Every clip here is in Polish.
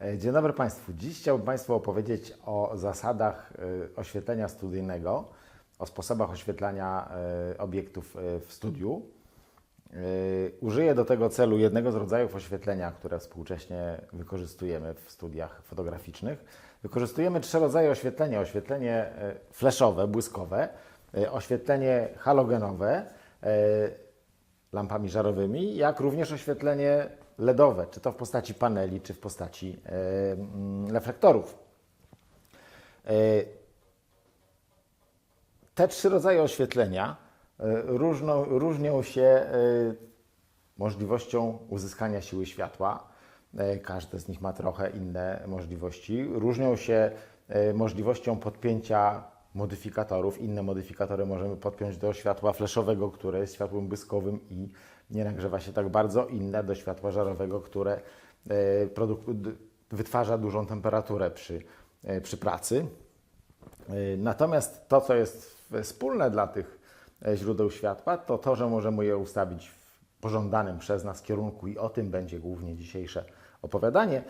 E, Dzień dobry Państwu. Dziś chciałbym Państwu opowiedzieć o zasadach e, oświetlenia studyjnego, o sposobach oświetlania e, obiektów w studiu. Użyję do tego celu jednego z rodzajów oświetlenia, które współcześnie wykorzystujemy w studiach fotograficznych. Wykorzystujemy trzy rodzaje oświetlenia: oświetlenie flashowe, błyskowe, oświetlenie halogenowe, lampami żarowymi, jak również oświetlenie LEDowe, czy to w postaci paneli, czy w postaci e, mm, reflektorów. E, te trzy rodzaje oświetlenia e, różnią się możliwością uzyskania siły światła. Każde z nich ma trochę inne możliwości. Różnią się możliwością podpięcia modyfikatorów. Inne modyfikatory możemy podpiąć do światła fleszowego, które jest światłem błyskowym i nie nagrzewa się tak bardzo. Inne do światła żarowego, które e, wytwarza dużą temperaturę przy, e, przy pracy. Y, Natomiast to, co jest wspólne dla tych e, źródeł światła, to to, że możemy je ustawić w pożądanym przez nas kierunku i o tym będzie głównie dzisiejsze opowiadanie,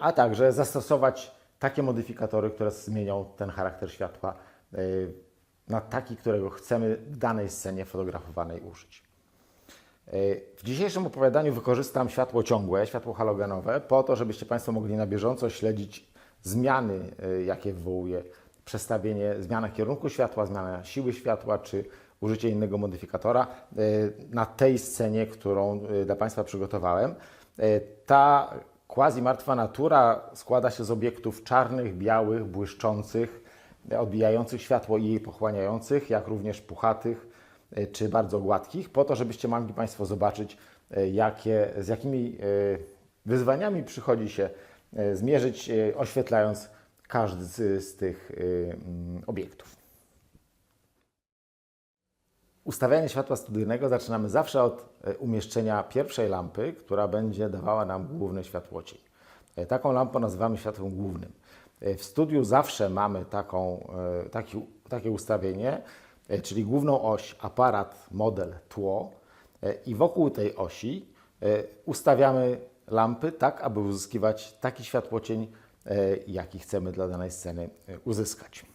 a także zastosować takie modyfikatory, które zmienią ten charakter światła na taki, którego chcemy w danej scenie fotografowanej użyć. W dzisiejszym opowiadaniu wykorzystam światło ciągłe, światło halogenowe, po to, żebyście Państwo mogli na bieżąco śledzić zmiany, y, jakie wywołuje przestawienie, zmiana kierunku światła, zmiana siły światła, czy użycie innego modyfikatora y, na tej scenie, którą y, dla Państwa przygotowałem. Ta quasi martwa natura składa się z obiektów czarnych, białych, błyszczących, odbijających światło i jej pochłaniających, jak również puchatych czy bardzo gładkich, po to, żebyście mogli Państwo zobaczyć, y, jakie, z jakimi y, wyzwaniami przychodzi się zmierzyć, oświetlając każdy z, z tych mm, obiektów. Ustawianie światła studyjnego zaczynamy zawsze od e, umieszczenia pierwszej lampy, która będzie dawała nam główny światłocień. E, Taką lampę nazywamy światłem głównym. E, W studiu zawsze mamy taką, e, taki, takie ustawienie, e, czyli główną oś, aparat, model, tło e, i wokół tej osi e, ustawiamy lampy tak, aby uzyskiwać taki światłocień, e, jaki chcemy dla danej sceny e, uzyskać.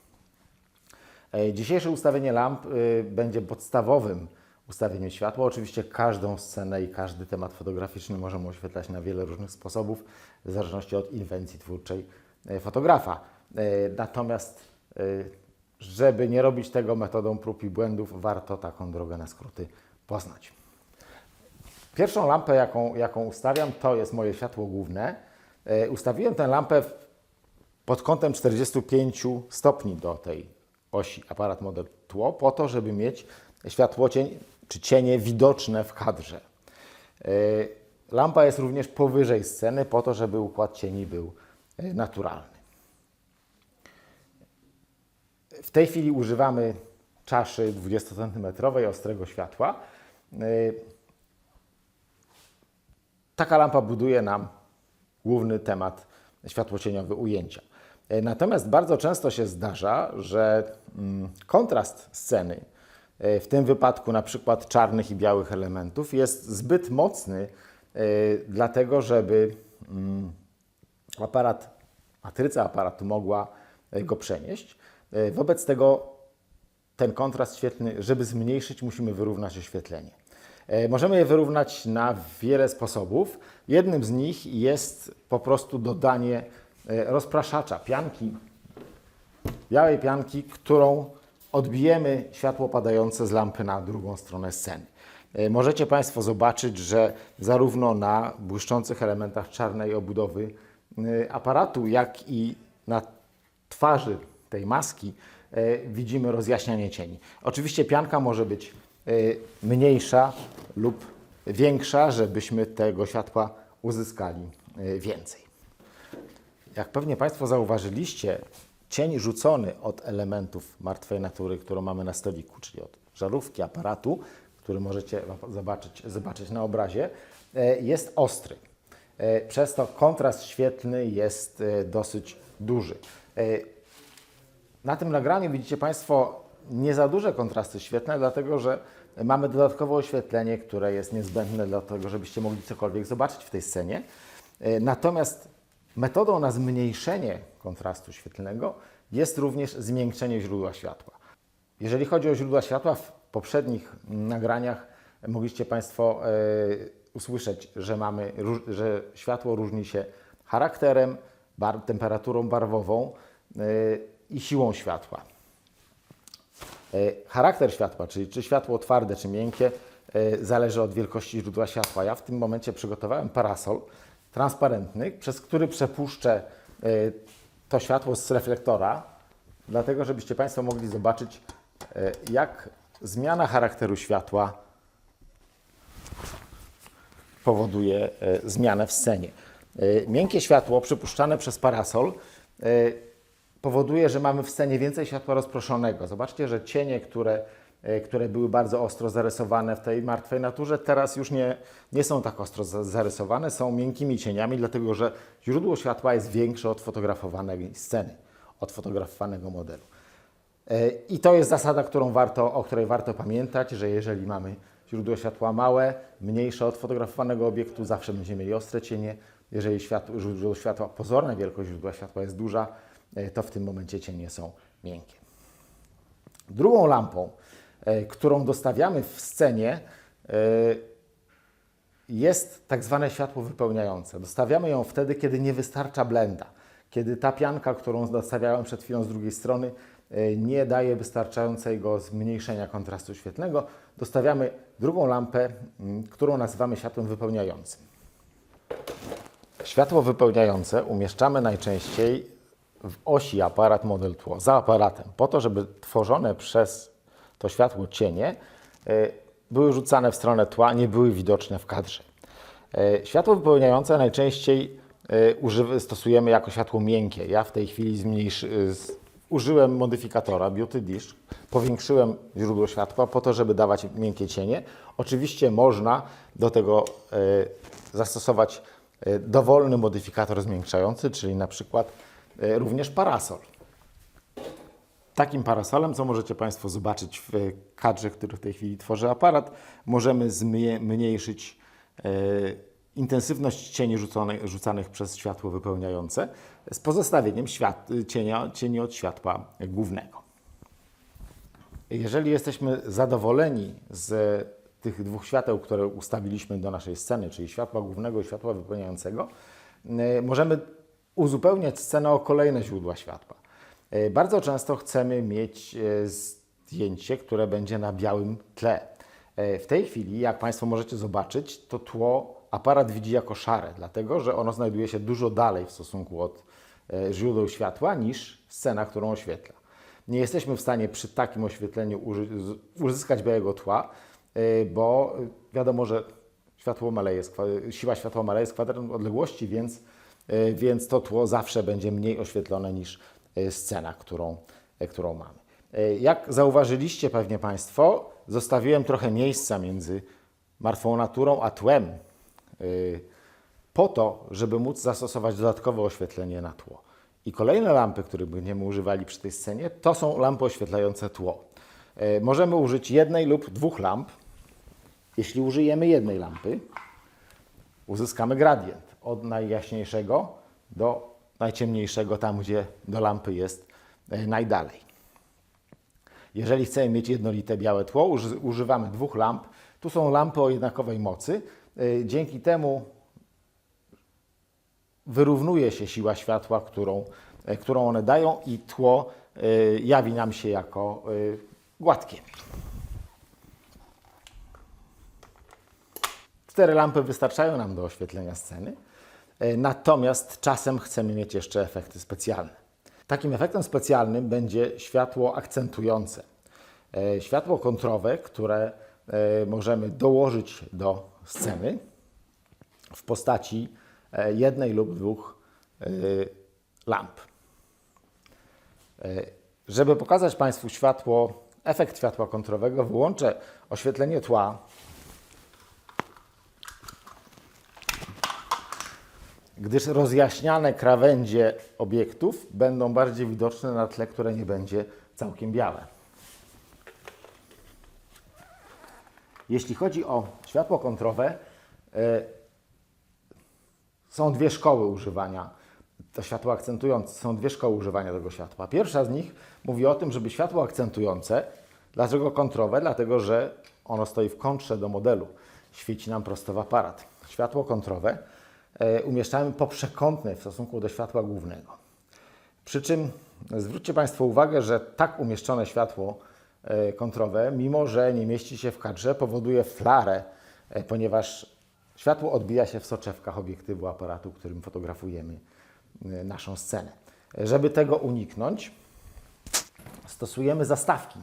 E, Dzisiejsze ustawienie lamp będzie podstawowym ustawieniem światła. Oczywiście każdą scenę i każdy temat fotograficzny możemy oświetlać na wiele różnych sposobów, w zależności od inwencji twórczej e, fotografa. E, Natomiast, e, żeby nie robić tego metodą prób i błędów, warto taką drogę na skróty poznać. Pierwszą lampę, jaką, jaką ustawiam, to jest moje światło główne. E, Ustawiłem tę lampę pod kątem 45 stopni do tej osi aparat model tło, po to, żeby mieć światłocień czy cienie widoczne w kadrze. Yy, Lampa jest również powyżej sceny, po to, żeby układ cieni był yy, naturalny. W tej chwili używamy czaszy 20 cm ostrego światła. Yy, Taka lampa buduje nam główny temat światłocieniowy ujęcia. E, Natomiast bardzo często się zdarza, że mm, kontrast sceny, e, w tym wypadku na przykład czarnych i białych elementów, jest zbyt mocny, e, dlatego żeby mm, aparat, matryca aparatu mogła e, go przenieść. E, Wobec tego ten kontrast świetlny, żeby zmniejszyć, musimy wyrównać oświetlenie. E, Możemy je wyrównać na wiele sposobów. Jednym z nich jest po prostu dodanie e, rozpraszacza, pianki, białej pianki, którą odbijemy światło padające z lampy na drugą stronę sceny. Możecie Państwo zobaczyć, że zarówno na błyszczących elementach czarnej obudowy aparatu, jak i na twarzy tej maski e, widzimy rozjaśnianie cieni. Oczywiście pianka może być e, mniejsza lub większa, żebyśmy tego światła uzyskali e, więcej. Jak pewnie Państwo zauważyliście, cień rzucony od elementów martwej natury, którą mamy na stoliku, czyli od żarówki, aparatu, który możecie zobaczyć, zobaczyć na obrazie, jest ostry. Przez to kontrast świetlny jest dosyć duży. Na tym nagraniu widzicie Państwo nie za duże kontrasty świetlne, dlatego że mamy dodatkowe oświetlenie, które jest niezbędne do tego, żebyście mogli cokolwiek zobaczyć w tej scenie. E, Natomiast Metodą na zmniejszenie kontrastu świetlnego jest również zmiękczenie źródła światła. Jeżeli chodzi o źródła światła, w poprzednich nagraniach mogliście Państwo e, usłyszeć, że, mamy, że światło różni się charakterem, temperaturą barwową e, i siłą światła. E, Charakter światła, czyli czy światło twarde, czy miękkie, e, zależy od wielkości źródła światła. Ja w tym momencie przygotowałem parasol transparentny, przez który przepuszczę e, to światło z reflektora, dlatego żebyście Państwo mogli zobaczyć, jak zmiana charakteru światła powoduje zmianę w scenie. Miękkie światło przypuszczane przez parasol powoduje, że mamy w scenie więcej światła rozproszonego. Zobaczcie, że cienie, które, e, które były bardzo ostro zarysowane w tej martwej naturze, teraz już nie, nie są tak ostro za- zarysowane, są miękkimi cieniami, dlatego że źródło światła jest większe od fotografowanej sceny, od fotografowanego modelu. E, I to jest zasada, którą warto, o której warto pamiętać, że jeżeli mamy źródło światła małe, mniejsze od fotografowanego obiektu, zawsze będziemy mieli ostre cienie. Jeżeli światło, źródło światła, pozorna wielkość źródła światła jest duża, to w tym momencie cienie są miękkie. Drugą lampą, e, którą dostawiamy w scenie, e, jest tak zwane światło wypełniające. Dostawiamy ją wtedy, kiedy nie wystarcza blenda. Kiedy ta pianka, którą dostawiałem przed chwilą z drugiej strony, e, nie daje wystarczającego zmniejszenia kontrastu świetlnego, dostawiamy drugą lampę, którą nazywamy światłem wypełniającym. Światło wypełniające umieszczamy najczęściej w osi aparat model tło, za aparatem, po to, żeby tworzone przez to światło cienie e, były rzucane w stronę tła, nie były widoczne w kadrze. E, Światło wypełniające najczęściej e, stosujemy jako światło miękkie. Ja w tej chwili zmniejszy, użyłem modyfikatora Beauty Dish, powiększyłem źródło światła po to, żeby dawać miękkie cienie. Oczywiście można do tego zastosować dowolny modyfikator zmiękczający, czyli na przykład również parasol. Takim parasolem, co możecie Państwo zobaczyć w kadrze, który w tej chwili tworzy aparat, możemy zmniejszyć e, intensywność cieni rzucone, rzucanych przez światło wypełniające z pozostawieniem świat, cienia, cieni od światła głównego. Jeżeli jesteśmy zadowoleni z tych dwóch świateł, które ustawiliśmy do naszej sceny, czyli światła głównego i światła wypełniającego, y, możemy uzupełniać scenę o kolejne źródła światła. Y, Bardzo często chcemy mieć y, zdjęcie, które będzie na białym tle. Y, W tej chwili, jak Państwo możecie zobaczyć, to tło aparat widzi jako szare, dlatego że ono znajduje się dużo dalej w stosunku od źródeł światła niż scena, którą oświetla. Nie jesteśmy w stanie przy takim oświetleniu uzyskać białego tła, bo wiadomo, że światło maleje, siła światła maleje z kwadratem odległości, więc, więc to tło zawsze będzie mniej oświetlone niż y, scena, którą, y, którą mamy. Jak zauważyliście pewnie Państwo, zostawiłem trochę miejsca między martwą naturą a tłem, po to, żeby móc zastosować dodatkowe oświetlenie na tło. I kolejne lampy, które będziemy używali przy tej scenie, to są lampy oświetlające tło. E, Możemy użyć jednej lub dwóch lamp. Jeśli użyjemy jednej lampy, uzyskamy gradient od najjaśniejszego do najciemniejszego, tam gdzie do lampy jest e, najdalej. Jeżeli chcemy mieć jednolite białe tło, uży- używamy dwóch lamp. Tu są lampy o jednakowej mocy. E, Dzięki temu wyrównuje się siła światła, którą, e, którą one dają i tło jawi nam się jako gładkie. Cztery lampy wystarczają nam do oświetlenia sceny, natomiast czasem chcemy mieć jeszcze efekty specjalne. Takim efektem specjalnym będzie światło akcentujące. E, Światło kontrowe, które e, możemy dołożyć do sceny w postaci e, jednej lub dwóch e, lamp. E, Żeby pokazać Państwu światło, efekt światła kontrowego, wyłączę oświetlenie tła. Gdyż rozjaśniane krawędzie obiektów będą bardziej widoczne na tle, które nie będzie całkiem białe. Jeśli chodzi o światło kontrowe, e, są dwie szkoły używania to światło akcentujące. Są dwie szkoły używania tego światła. Pierwsza z nich mówi o tym, żeby światło akcentujące, dlaczego kontrowe? Dlatego, że ono stoi w kontrze do modelu. Świeci nam prosto w aparat. Światło kontrowe umieszczamy poprzekątne w stosunku do światła głównego. Przy czym zwróćcie Państwo uwagę, że tak umieszczone światło e, kontrowe, mimo że nie mieści się w kadrze, powoduje flarę, e, ponieważ światło odbija się w soczewkach obiektywu aparatu, którym fotografujemy e, naszą scenę. E, Żeby tego uniknąć, stosujemy zastawki.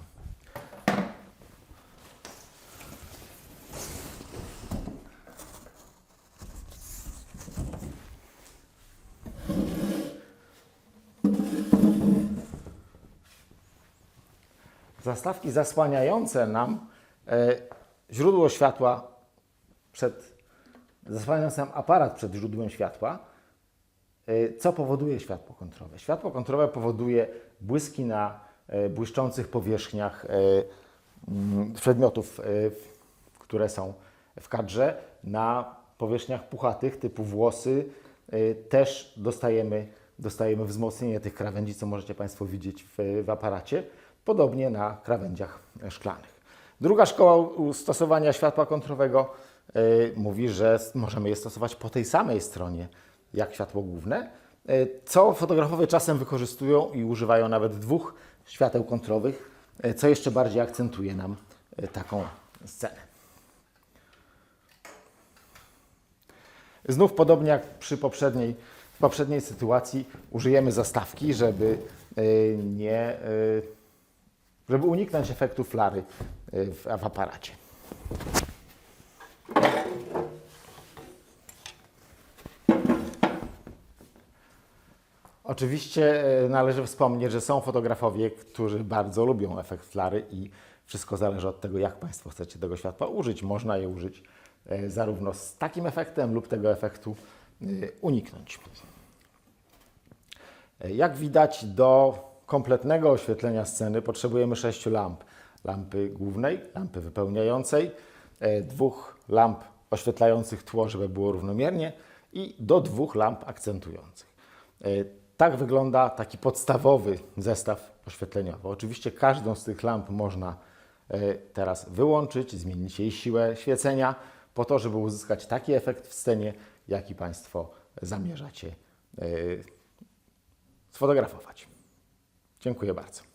Zastawki zasłaniające nam e, źródło światła przed, zasłaniające nam aparat przed źródłem światła, e, co powoduje światło kontrowe? Światło kontrowe powoduje błyski na e, błyszczących powierzchniach mm, przedmiotów, które są w kadrze, na powierzchniach puchatych typu włosy też dostajemy, dostajemy wzmocnienie tych krawędzi, co możecie Państwo widzieć w, w aparacie, podobnie na krawędziach szklanych. Druga szkoła stosowania światła kontrowego e, mówi, że możemy je stosować po tej samej stronie jak światło główne, e, co fotografowie czasem wykorzystują i używają nawet dwóch świateł kontrowych, e, co jeszcze bardziej akcentuje nam taką scenę. Znów podobnie jak przy poprzedniej, w poprzedniej sytuacji użyjemy zastawki, żeby nie, żeby uniknąć efektu flary y, w, w aparacie. Oczywiście e, należy wspomnieć, że są fotografowie, którzy bardzo lubią efekt flary i wszystko zależy od tego, jak Państwo chcecie tego światła użyć. Można je użyć e, zarówno z takim efektem lub tego efektu uniknąć. Jak widać, do kompletnego oświetlenia sceny potrzebujemy sześciu lamp. Lampy głównej, lampy wypełniającej, e, dwóch lamp oświetlających tło, żeby było równomiernie i do dwóch lamp akcentujących. E, Tak wygląda taki podstawowy zestaw oświetleniowy. Oczywiście każdą z tych lamp można e, teraz wyłączyć, zmienić jej siłę świecenia, po to, żeby uzyskać taki efekt w scenie, jaki Państwo zamierzacie sfotografować. Dziękuję bardzo.